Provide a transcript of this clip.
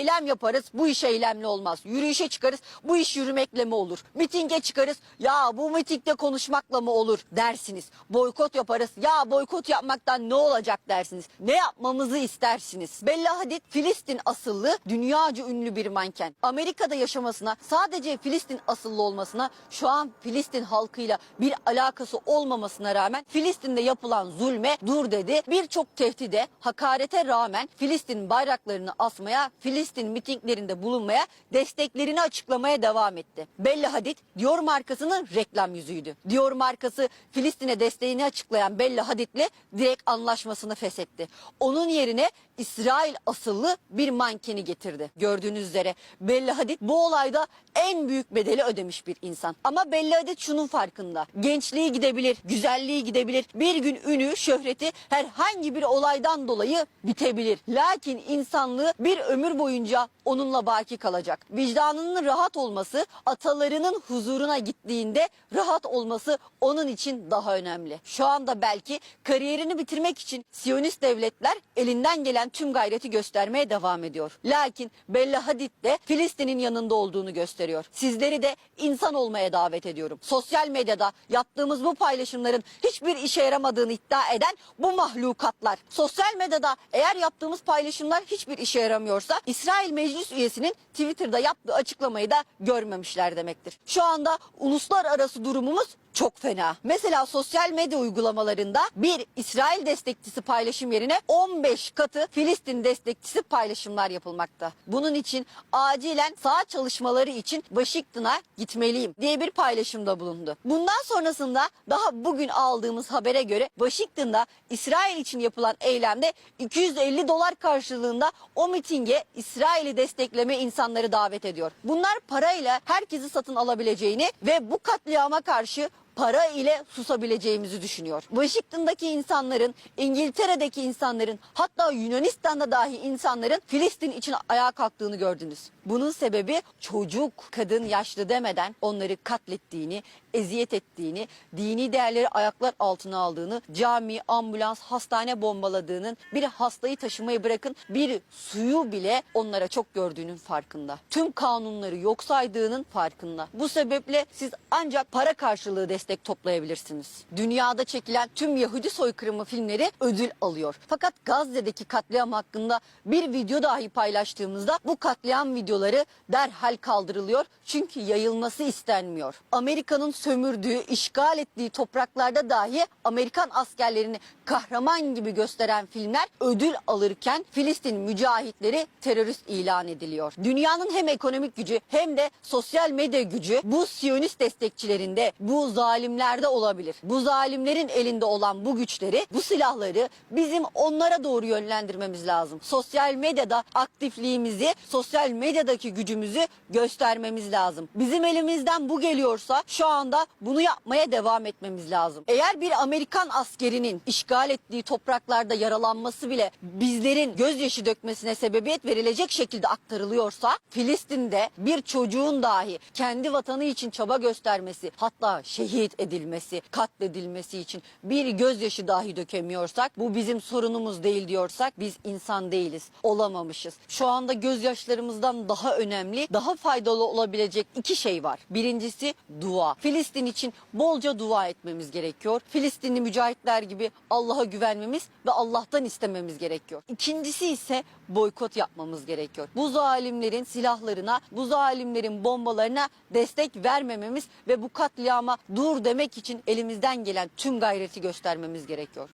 Eylem yaparız bu iş eylemli olmaz. Yürüyüşe çıkarız bu iş yürümekle mi olur? Mitinge çıkarız ya bu mitingde konuşmakla mı olur dersiniz. Boykot yaparız ya boykot yapmaktan ne olacak dersiniz. Ne yapmamızı istersiniz. Bella Hadid Filistin asıllı dünyaca ünlü bir manken. Amerika'da yaşamasına sadece Filistin asıllı olmasına şu an Filistin halkıyla bir alakası olmamasına rağmen Filistin'de yapılan zulme dur dedi. Birçok tehdide, hakarete rağmen Filistin bayraklarını asmaya, Filistin mitinglerinde bulunmaya, desteklerini açıklamaya devam etti. Bella Hadid Dior markasının reklam yüzüydü. Dior markası Filistin'e desteğini açıklayan Bella Hadid'le direkt anlaşmasını feshetti. Onun yerine İsrail asıllı bir mankeni getirdi. Gördüğünüz üzere Bella Hadid bu olayda en büyük bedeli ödemiş bir insan. Ama Bella Hadid şunun farkında. Gençliği gidebilir, güzelliği gidebilir. Bir gün ünü, şöhreti herhangi bir olaydan dolayı bitebilir. Lakin insanlığı bir ömür boyunca onunla baki kalacak. Vicdanının rahat olması, atalarının huzuruna gittiğinde rahat olması onun için daha önemli. Şu anda belki kariyerini bitirmek için Siyonist devletler elinden gelen tüm gayreti göstermeye devam ediyor. Lakin Bella Hadid de Filistin'in yanında olduğunu gösteriyor. Sizleri de insan olmaya davet ediyorum. Sosyal medyada yaptığımız bu paylaşımların hiçbir işe yaramadığını iddia eden bu mahlukatlar. Sosyal medyada eğer yaptığımız paylaşımlar hiçbir işe yaramıyorsa İsrail Meclis üyesinin Twitter'da yaptığı açıklamayı da görmemişler demektir. Şu anda uluslararası durumumuz çok fena. Mesela sosyal medya uygulamalarında bir İsrail destekçisi paylaşım yerine 15 katı Filistin destekçisi paylaşımlar yapılmakta. Bunun için acilen sağ çalışmaları için Washington'a gitmeliyim diye bir paylaşımda bulundu. Bundan sonrasında daha bugün aldığımız habere göre Washington'da İsrail için yapılan eylemde 250 dolar karşılığında o mitinge İsrail'i destekleme insanları davet ediyor. Bunlar parayla herkesi satın alabileceğini ve bu katliama karşı para ile susabileceğimizi düşünüyor. Washington'daki insanların, İngiltere'deki insanların, hatta Yunanistan'da dahi insanların Filistin için ayağa kalktığını gördünüz. Bunun sebebi çocuk, kadın, yaşlı demeden onları katlettiğini, eziyet ettiğini, dini değerleri ayaklar altına aldığını, cami, ambulans, hastane bombaladığının, bir hastayı taşımayı bırakın bir suyu bile onlara çok gördüğünün farkında. Tüm kanunları yok saydığının farkında. Bu sebeple siz ancak para karşılığı destek toplayabilirsiniz. Dünyada çekilen tüm Yahudi soykırımı filmleri ödül alıyor. Fakat Gazze'deki katliam hakkında bir video dahi paylaştığımızda bu katliam videoları derhal kaldırılıyor. Çünkü yayılması istenmiyor. Amerika'nın sömürdüğü, işgal ettiği topraklarda dahi Amerikan askerlerini kahraman gibi gösteren filmler ödül alırken Filistin mücahitleri terörist ilan ediliyor. Dünyanın hem ekonomik gücü hem de sosyal medya gücü bu Siyonist destekçilerinde, bu zalimlerde olabilir. Bu zalimlerin elinde olan bu güçleri, bu silahları bizim onlara doğru yönlendirmemiz lazım. Sosyal medyada aktifliğimizi, sosyal medyadaki gücümüzü göstermemiz lazım. Bizim elimizden bu geliyorsa şu anda bunu yapmaya devam etmemiz lazım. Eğer bir Amerikan askerinin işgal ettiği topraklarda yaralanması bile bizlerin gözyaşı dökmesine sebebiyet verilecek şekilde aktarılıyorsa Filistin'de bir çocuğun dahi kendi vatanı için çaba göstermesi hatta şehit edilmesi, katledilmesi için bir gözyaşı dahi dökemiyorsak bu bizim sorunumuz değil diyorsak biz insan değiliz. Olamamışız. Şu anda gözyaşlarımızdan daha önemli, daha faydalı olabilecek iki şey var. Birincisi dua. Filistin için bolca dua etmemiz gerekiyor. Filistinli mücahitler gibi Allah'a güvenmemiz ve Allah'tan istememiz gerekiyor. İkincisi ise boykot yapmamız gerekiyor. Bu zalimlerin silahlarına, bu zalimlerin bombalarına destek vermememiz ve bu katliama dur demek için elimizden gelen tüm gayreti göstermemiz gerekiyor.